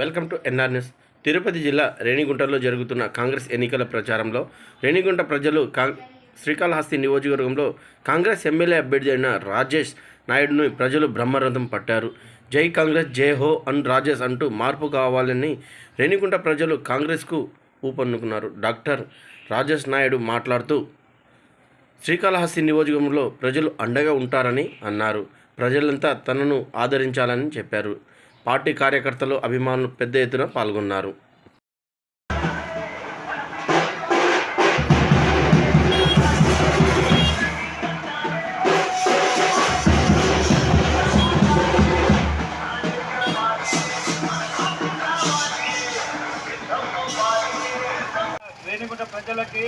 Welcome to N R news. Tirupati జిల్లా రేణిగుంటలో జరుగుతున్న కాంగ్రెస్ ఎన్నికల ప్రచారంలో రేణిగుంట ప్రజలు కాం శ్రీకాళహస్తి నియోజకవర్గంలో కాంగ్రెస్ ఎమ్మెల్యే అభ్యర్థి అయిన రాజేష్ నాయుడును ప్రజలు బ్రహ్మరథం పట్టారు. జై కాంగ్రెస్ జై హో అన్ రాజేష్ అంటూ మార్పు కావాలని రేణిగుంట ప్రజలు కాంగ్రెస్కు ఊపన్నుకున్నారు డాక్టర్ రాజేష్ నాయుడు మాట్లాడుతూ శ్రీకాళహస్తి నియోజకవర్గంలో ప్రజలు అండగా ఉంటారని అన్నారు. ప్రజలంతా తనను ఆదరించాలని చెప్పారు. పార్టీ కార్యకర్తలు అభిమానులు పెద్ద ఎత్తున పాల్గొన్నారు. రేణిగుంట ప్రజలకి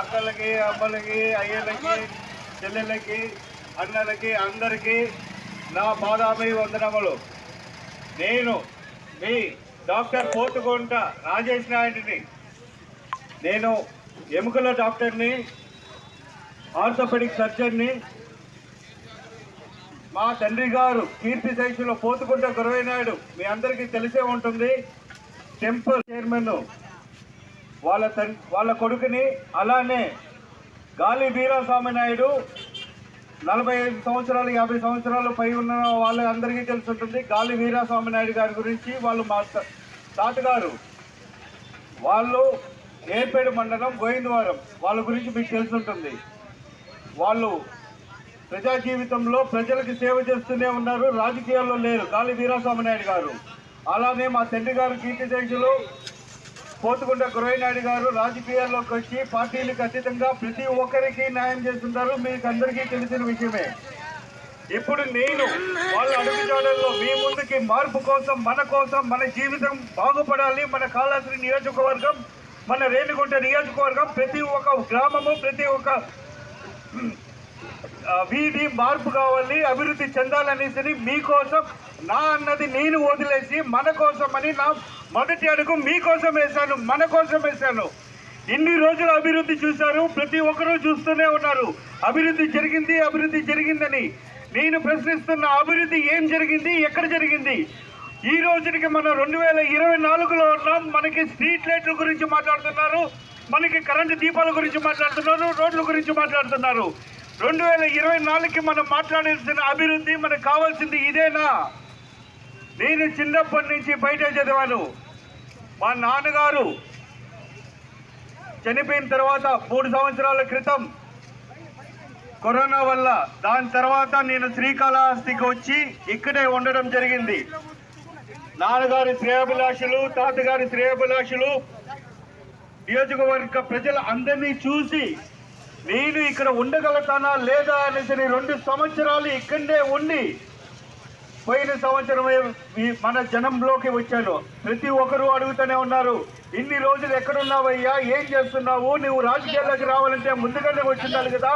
అక్కలకి అమ్మలకి అయ్యలకి చెల్లెళ్ళకి అన్నలకి అందరికీ నా పాదాభి వందనములు నేను మీ డాక్టర్ పోతుకొంట రాజేష్ నాయుడిని. నేను ఎముకల డాక్టర్ని ఆర్థోపెడిక్ సర్జన్ని. మా తండ్రి గారు కీర్తి శైక్షలో పోతుకుంట గురవై నాయుడు మీ అందరికీ తెలిసే ఉంటుంది. టెంపుల్ చైర్మన్ వాళ్ళ తన్ వాళ్ళ కొడుకుని అలానే గాలి వీరాస్వామి నాయుడు నలభై ఐదు సంవత్సరాలు యాభై సంవత్సరాలు పై ఉన్న వాళ్ళందరికీ తెలుసుంటుంది గాలి వీరాస్వామి నాయుడు గారి గురించి వాళ్ళు మా తాతగారు. వాళ్ళు ఏర్పేడు మండలం గోవిందవారం. వాళ్ళ గురించి మీకు తెలుసుంటుంది వాళ్ళు ప్రజా జీవితంలో ప్రజలకు సేవ చేస్తూనే ఉన్నారు. రాజకీయాల్లో లేరు. గాలి వీరాస్వామి నాయుడు గారు. అలానే మా తండ్రి గారు కీర్తి పోతుకుంట గురవైనాయుడు గారు రాజకీయాల్లోకి వచ్చి పార్టీలకు అతీతంగా ప్రతి ఒక్కరికి న్యాయం చేస్తుంటారు. మీకు అందరికీ తెలిసిన విషయమే. ఇప్పుడు నేను వాళ్ళ అడుగుజాడల్లో మీ ముందుకి మార్పు కోసం మన కోసం మన జీవితం బాగుపడాలి. మన కాళాశ్రీ నియోజకవర్గం మన రేణిగుంట నియోజకవర్గం ప్రతి ఒక్క గ్రామము ప్రతి ఒక్క వీధి మార్పు కావాలి అభివృద్ధి చెందాలనేసి మీకోసం నా అన్నది నేను వదిలేసి మన కోసం అని నా మొదటి అడుగు మీకోసం వేశాను మన కోసం వేశాను. ఇన్ని రోజులు అభివృద్ధి చూశారు ప్రతి ఒక్కరూ చూస్తూనే ఉన్నారు. అభివృద్ధి జరిగింది అభివృద్ధి జరిగిందని. నేను ప్రశ్నిస్తున్న అభివృద్ధి ఏం జరిగింది ఎక్కడ జరిగింది? ఈ రోజుకి మనం రెండు వేల ఇరవై నాలుగులో ఉన్నాం మనకి స్ట్రీట్ లైట్ల గురించి మాట్లాడుతున్నారు మనకి కరెంటు దీపాల గురించి మాట్లాడుతున్నారు రోడ్ల గురించి మాట్లాడుతున్నారు. రెండు వేల ఇరవై నాలుగుకి మనం మాట్లాడాల్సిన అభివృద్ధి మనకు కావాల్సింది ఇదేనా? నేను చిన్నప్పటి నుంచి బయట చదివాను. మా నాన్నగారు చనిపోయిన తర్వాత మూడు సంవత్సరాల క్రితం కరోనా వల్ల దాని తర్వాత నేను శ్రీకాళహస్తికి వచ్చి ఇక్కడే ఉండడం జరిగింది. నాన్నగారి శ్రేయభిలాషులు తాతగారి శ్రేయభిలాషులు నియోజకవర్గ ప్రజల అందరినీ చూసి నేను ఇక్కడ ఉండగలుగుతానా లేదా అనేసి రెండు సంవత్సరాలు ఇక్కడే ఉండి పోయిన సంవత్సరం మన జనంలోకి వచ్చాను. ప్రతి ఒక్కరూ అడుగుతూనే ఉన్నారు ఇన్ని రోజులు ఎక్కడున్నావయ్యా? ఏం చేస్తున్నావు? నువ్వు రాజకీయాల్లోకి రావాలంటే ముందుగానే వచ్చిండాలి కదా.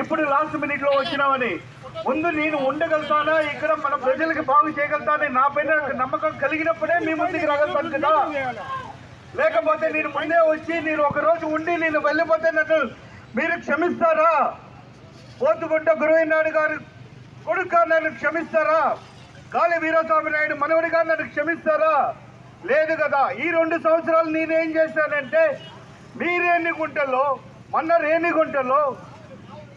ఇప్పుడు లాస్ట్ మినిట్లో వచ్చినావని. ముందు నేను ఉండగలుగుతానా? ఇక్కడ మన ప్రజలకు బాగు చేయగలుగుతానని నా పైన నమ్మకం కలిగినప్పుడే మీ ముందుకు రాగలుగుతాను కదా. లేకపోతే నేను ముందే వచ్చి నేను ఒకరోజు ఉండి నేను వెళ్ళిపోతే నన్ను మీరు క్షమిస్తారా? పోతుగుంట గురువైనాయుడు గారు కొడుక నన్ను క్షమిస్తారా? కాళి వీరస్వామి నాయుడు మనవడిగా నన్ను క్షమిస్తారా? లేదు కదా ఈ రెండు సంవత్సరాలు నేనేం చేశానంటే మీ రేణిగుంటలో మన రేణిగుంటలో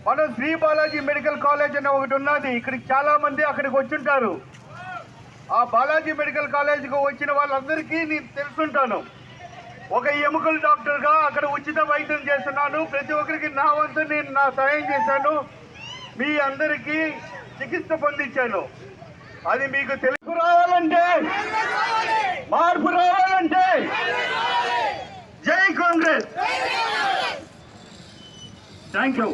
మన శ్రీ బాలాజీ మెడికల్ కాలేజ్ అనే ఒకటి ఉన్నది. ఇక్కడికి చాలామంది అక్కడికి వచ్చుంటారు. ఆ బాలాజీ మెడికల్ కాలేజీకి వచ్చిన వాళ్ళందరికీ నేను తెలుసుంటాను. ఒక ఎముకల డాక్టర్గా అక్కడ ఉచిత వైద్యం చేస్తున్నాను. ప్రతి ఒక్కరికి నా వంతు నేను నా సహాయం చేశాను. మీ అందరికీ చికిత్స పొందించాను. అది మీకు తెలుగు రావాలంటే మార్పు రావాలంటే జై కాంగ్రెస్. Thank you.